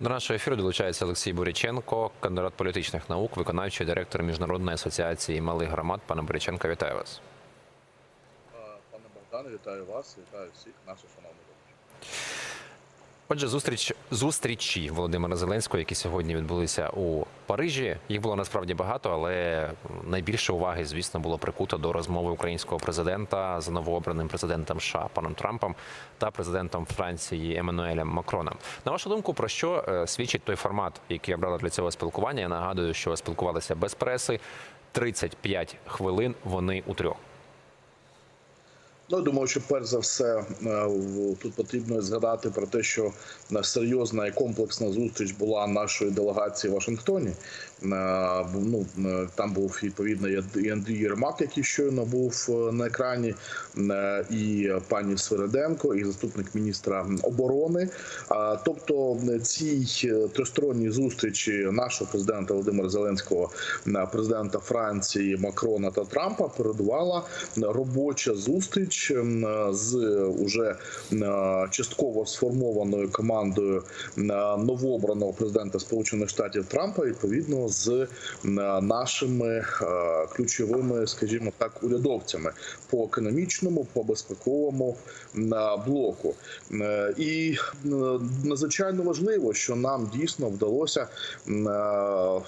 До нашого ефіру долучається Олексій Боряченко, кандидат політичних наук, виконавчий директор Міжнародної асоціації малих громад. Пане Боряченко, вітаю вас. Пане Богдане, вітаю вас, вітаю всіх наших шановних. Отже, зустріч зустрічі Володимира Зеленського, які сьогодні відбулися у Парижі. Їх було насправді багато, але найбільше уваги, звісно, було прикуто до розмови українського президента з новообраним президентом США паном Трампом та президентом Франції Еммануелем Макроном. На вашу думку, про що е, свідчить той формат, який обрали для цього спілкування? Я нагадую, що спілкувалися без преси. 35 хвилин вони у трьох. Ну, думаю, що перш за все е, тут потрібно згадати про те, що серйозна і комплексна зустріч була нашої делегації в Вашингтоні. Е, Ну е, там був відповідно і Андрій Єрмак, який щойно був е, на екрані, і пані Свириденко, і заступник міністра оборони. Тобто цій тристоронній зустрічі нашого президента Володимира Зеленського, президента Франції Макрона та Трампа передувала робоча зустріч з уже частково сформованою командою новообраного президента Сполучених Штатів Трампа, відповідно з е, нашими е, ключовими, скажімо так, урядовцями по економічному, по безпековому е, блоку. І надзвичайно важливо, що нам дійсно вдалося,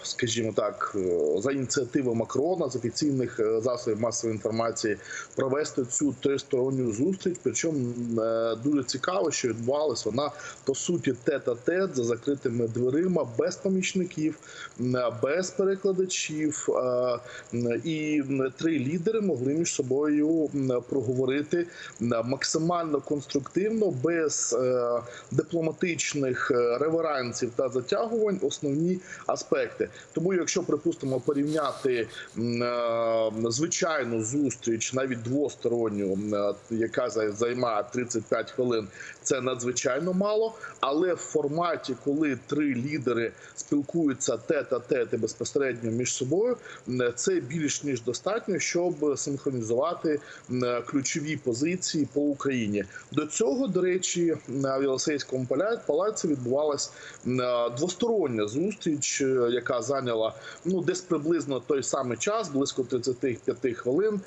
скажімо так, за ініціативи Макрона з офіційних засобів масової інформації провести цю тристоронню зустріч. Причому дуже цікаво, що відбувалась вона по суті тет-а-тет за закритими дверима, без помічників, без перекладачів. І три лідери могли між собою проговорити максимально конструктивно, без е, дипломатичних е, реверансів та затягувань основні аспекти. Тому, якщо припустимо порівняти е, звичайну зустріч, навіть двосторонню, яка займає 35 хвилин, це надзвичайно мало. Але в форматі, коли три лідери спілкуються тет-а-тет і безпосередньо між собою, це більш ніж достатньо, щоб синхронізувати ключові позиції по Україні. До цього, до речі, на Єлисейському поля- палаці відбувалась двостороння зустріч, е, яка зайняла ну десь приблизно той самий час, близько 35 хвилин,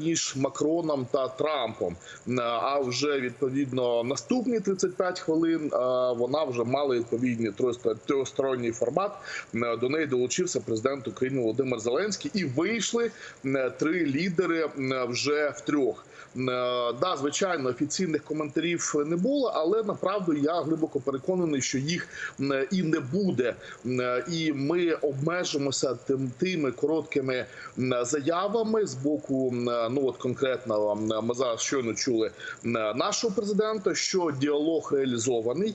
між Макроном та Трампом. А вже відповідно наступні 35 хвилин вона вже мала відповідний трьохсторонній формат. До неї долучився президент України Володимир Зеленський, і вийшли три лідери вже втрьох. М, е, Да, звичайно, офіційних коментарів не було, але направду я глибоко переконаний, що їх і не буде. Е, І ми обмежимося тим тими короткими заявами з боку е, ну от конкретно ми зараз щойно чули нашого президента, що діалог реалізований.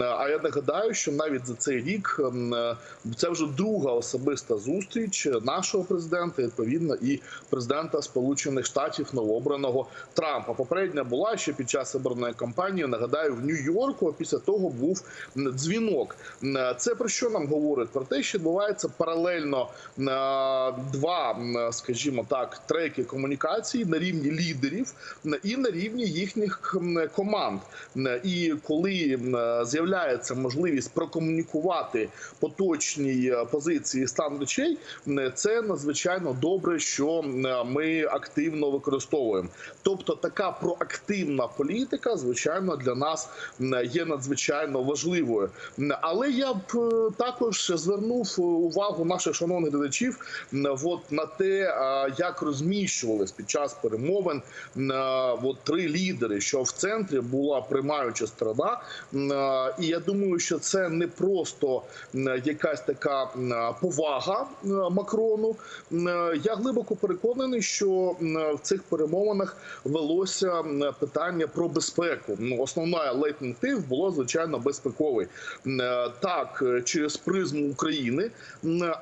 А я нагадаю, що навіть за цей рік це вже друга особиста зустріч нашого президента, відповідно, і президента Сполучених Штатів новообраного Трампа. Попередня була ще під час обраної кампанії. Нагадаю, в Нью-Йорку. а Після того був дзвінок. Це про що нам говорить? Про те, що відбувається паралельно два, скажімо так, треки комунікації на рівні лідерів і на рівні їхніх команд. І коли з'являється можливість прокомунікувати поточні е, позиції стан речей, це надзвичайно добре, що ми активно використовуємо. Тобто, така проактивна політика, звичайно, для нас є надзвичайно важливою. Але я б е, також звернув увагу наших шановних глядачів от на те, як розміщувались під час перемовин от три лідери, що в центрі була приймаюча сторона. І я думаю, що це не просто якась така повага Макрону. Я глибоко переконаний, що в цих перемовинах велося питання про безпеку. Ну, основна лейтмотив було звичайно безпековий. Е, Так, е, через призму України,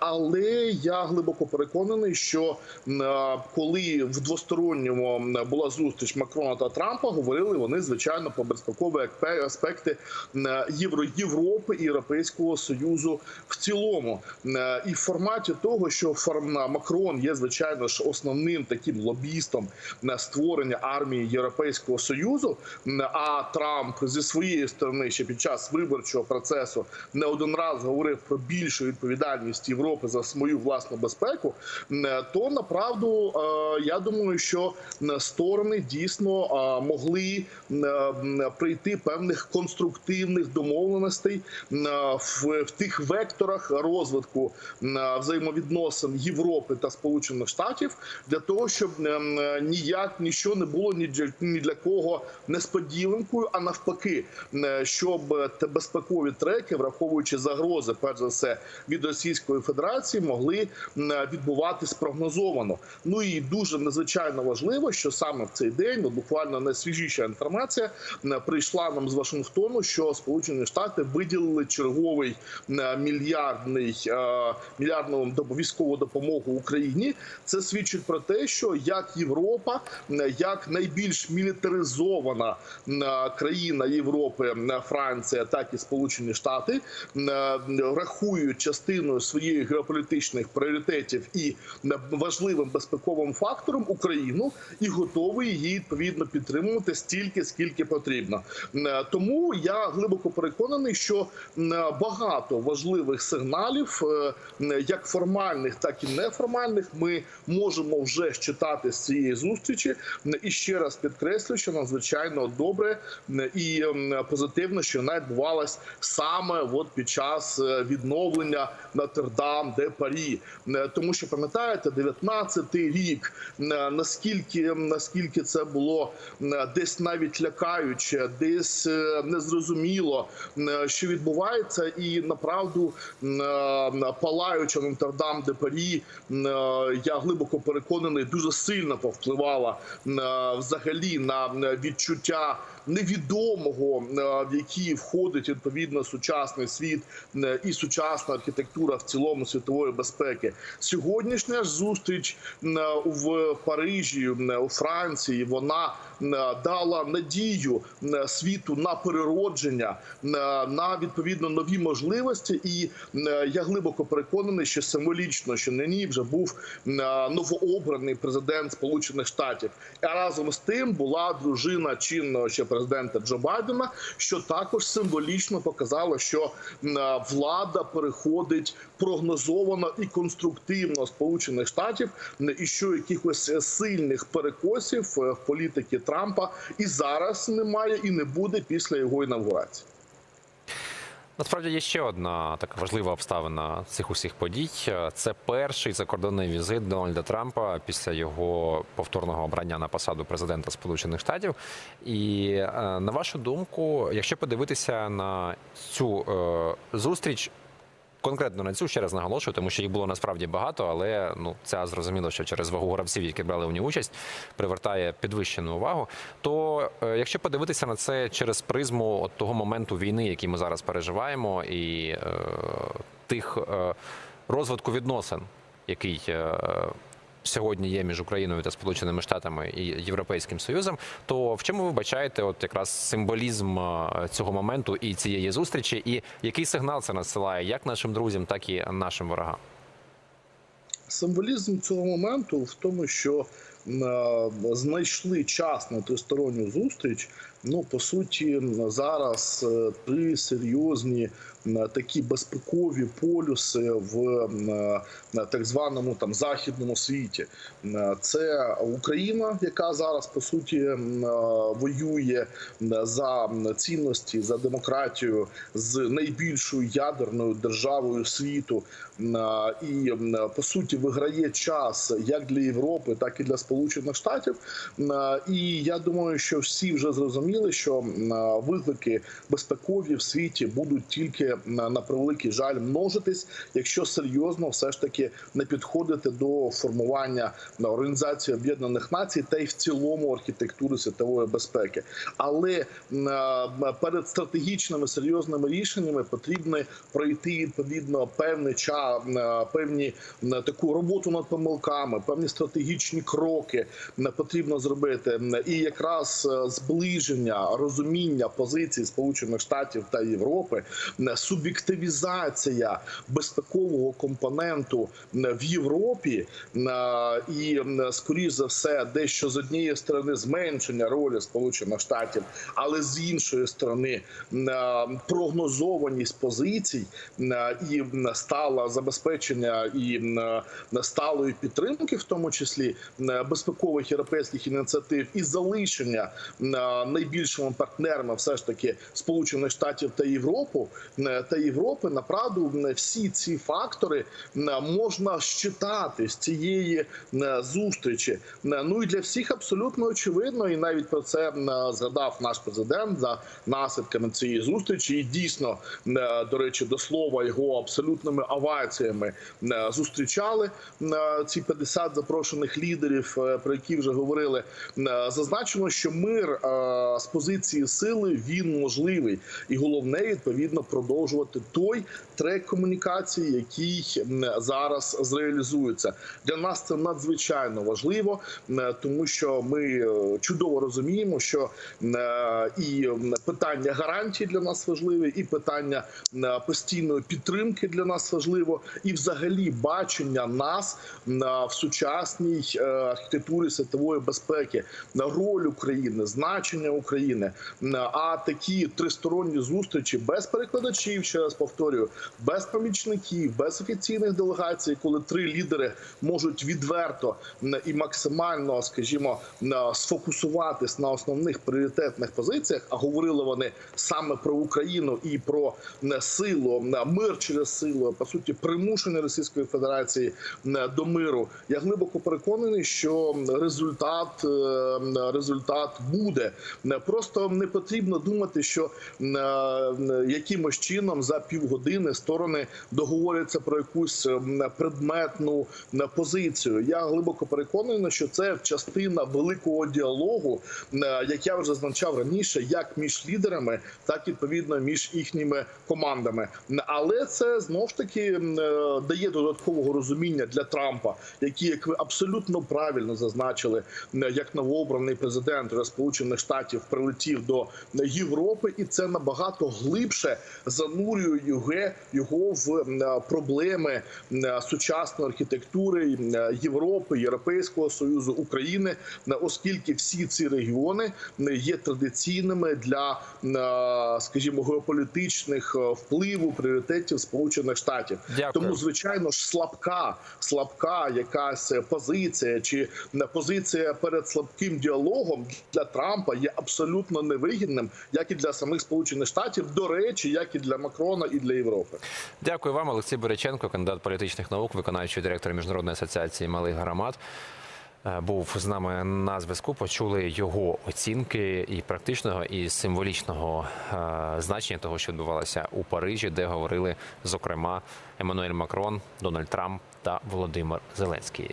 але я глибоко переконаний, що е, коли в двосторонньому була зустріч Макрона та Трампа. Говорили вони звичайно про безпекові аспекти е, Євро Європи і Європейського союзу в цілому. Е, І в форматі того, що Макрон є звичайно ж основним таким лобістом на створення армії Європейського союзу. А Трамп зі своєї сторони ще під час виборчого процесу не один раз говорив про більшу відповідальність Європи за свою власну безпеку. То направду е, я думаю, що сторони дійсно е, могли прийти певних конструктивних домовленостей в тих векторах розвитку м, взаємовідносин Європи та Сполучених Штатів для того, щоб ніяк нічого не було ні для, ні для кого несподіванкою, а навпаки, щоб те безпекові треки, враховуючи загрози, перш за все від Російської Федерації, могли відбуватись прогнозовано. Ну і дуже надзвичайно важливо, що саме в цей день, от буквально найсвіжіша інформація, прийшла нам з Вашингтону, що Сполучені Штати виділили черговий мільярдний е, мільярдну доп- військову допомогу Україні. Це свідчить про те, що як Європа, як найбільш мілітаризована країна Європи, Франція, так і Сполучені Штати м, рахують частиною своїх геополітичних пріоритетів і важливим безпековим фактором Україну і готові її відповідно підтримувати стільки, скільки потрібно. Тому я глибоко переконаний, що багато важливих сигналів, е, як формальних, так і неформальних, ми можемо вже читати з цієї зустрічі. І ще раз підкреслю, що надзвичайно добре і позитивно, що вона відбувалась саме от під час е, відновлення Нотр-Дам де Парі. Тому що пам'ятаєте, 19-й рік наскільки наскільки це було десь навіть лякаюче, десь е, незрозуміло, що відбувається, і направду е, палаюча Нотр-Дам де Парі, е, я глибоко переконаний, дуже сильно повпливала е, взагалі на відчуття невідомого, е, в який входить відповідно сучасний світ і сучасна архітектура в цілому світової безпеки. Сьогоднішня зустріч в Парижі, у Франції, вона дала надію світу на переродження, на відповідно нові можливості. І я глибоко переконаний, що символічно, що нині вже був новообраний президент Сполучених Штатів, а разом з тим була дружина чинного ще президента Джо Байдена, що також символічно показало, що влада переходить прогнозовано і конструктивно Сполучених Штатів, і що якихось сильних перекосів е, в політики Трампа і зараз немає, і не буде після його інавгурації. Насправді є ще одна така важлива обставина цих усіх подій. Це перший закордонний візит Дональда Трампа після його повторного обрання на посаду президента Сполучених Штатів. І е, на вашу думку, якщо подивитися на цю е, зустріч. Конкретно на цю ще раз наголошую, тому що їх було насправді багато, але ну це зрозуміло, що через вагу гравців, які брали в ній участь, привертає підвищену увагу. То е, якщо подивитися на це через призму от того моменту війни, який ми зараз переживаємо, і е, тих е, розвитку відносин, який е, сьогодні є між Україною та Сполученими Штатами і Європейським Союзом, то в чому ви бачаєте от якраз символізм е, цього моменту і цієї зустрічі, і який сигнал це насилає як нашим друзям, так і нашим ворогам? Символізм цього моменту в тому, що знайшли час на тристоронню зустріч. Ну, по суті, зараз е, три серйозні е, такі безпекові полюси в е, так званому там західному світі. Е, Це Україна, яка зараз по суті е, воює за цінності, за демократію з найбільшою ядерною державою світу, е, і по суті виграє час як для Європи, так і для Сполучених Штатів. Е, І я думаю, що всі вже зрозуміли, що е, виклики безпекові в світі будуть тільки на превеликий жаль множитись, якщо серйозно все ж таки не підходити до формування організації Об'єднаних Націй та й в цілому архітектури світової безпеки. Але е, перед стратегічними серйозними рішеннями потрібно пройти відповідно певний час, певні таку роботу над помилками, певні стратегічні кроки. Кроки потрібно зробити. І якраз е, зближення, розуміння позицій Сполучених Штатів та Європи, е, суб'єктивізація безпекового компоненту е, в Європі і скоріш за все, дещо з однієї сторони зменшення ролі Сполучених Штатів, але з іншої сторони прогнозованість позицій і м, стала забезпечення і сталої підтримки, в тому числі е, безпекових європейських ініціатив, і залишення е, найбільшими партнерами, все ж таки Сполучених Штатів та Європу е, та Європи, направду м, всі ці фактори можна щитати з цієї е, зустрічі. Е, Ну і для всіх абсолютно очевидно, і навіть про це згадав наш президент за наслідками цієї зустрічі. І дійсно, е, до речі, до слова його абсолютними оваціями е, зустрічали е, ці 50 запрошених лідерів, е, про які вже говорили. Е, Зазначено, що мир е, з позиції сили він можливий, і головне відповідно продовжувати той трек комунікації, який зараз зреалізується. Для нас це надзвичайно важливо, е, тому що ми е, чудово розуміємо, що е, і питання гарантій для нас важливе, і питання е, постійної підтримки для нас важливо, і взагалі бачення нас на в сучасній е, архітектурі світової безпеки, на роль України, значення України. А такі тристоронні зустрічі без перекладачів, ще раз повторюю, без помічників, без офіційних делегацій, коли три лідери можуть відверто і максимально, скажімо, сфокусуватись на основних пріоритетних позиціях, а говорили вони саме про Україну і про силу, мир через силу, по суті, примушення Російської Федерації до миру. Я глибоко переконаний, що результат е, результат буде. Просто не потрібно думати, що е, якимось чином за півгодини сторони договоряться про якусь предметну позицію. Я глибоко переконаний, що це частина великого діалогу, як я вже зазначав раніше, як між лідерами, так і відповідно між їхніми командами. Але це знов ж таки е, дає додаткового розуміння для Трампа, який, абсолютно правильно зазначили, м, як новообраний президент Сполучених Штатів прилетів до Європи, і це набагато глибше занурює його, в проблеми сучасної архітектури Європи, Європейського союзу України, оскільки всі ці регіони є традиційними для, скажімо, геополітичних е, впливу пріоритетів Сполучених Штатів. Дякую. Тому звичайно ж слабка, слабка якась позиція чи позиція перед слабким діалогом для Трампа є абсолютно невигідним, як і для самих Сполучених Штатів, до речі, як і для Макрона і для Європи. Дякую вам, Олексій Боряченко, кандидат політичних наук, виконавчий директор міжнародної асоціації малих громад. Е, Був з нами на зв'язку. Почули його оцінки і практичного, і символічного е, значення того, що відбувалося у Парижі, де говорили зокрема Еммануель Макрон, Дональд Трамп та Володимир Зеленський.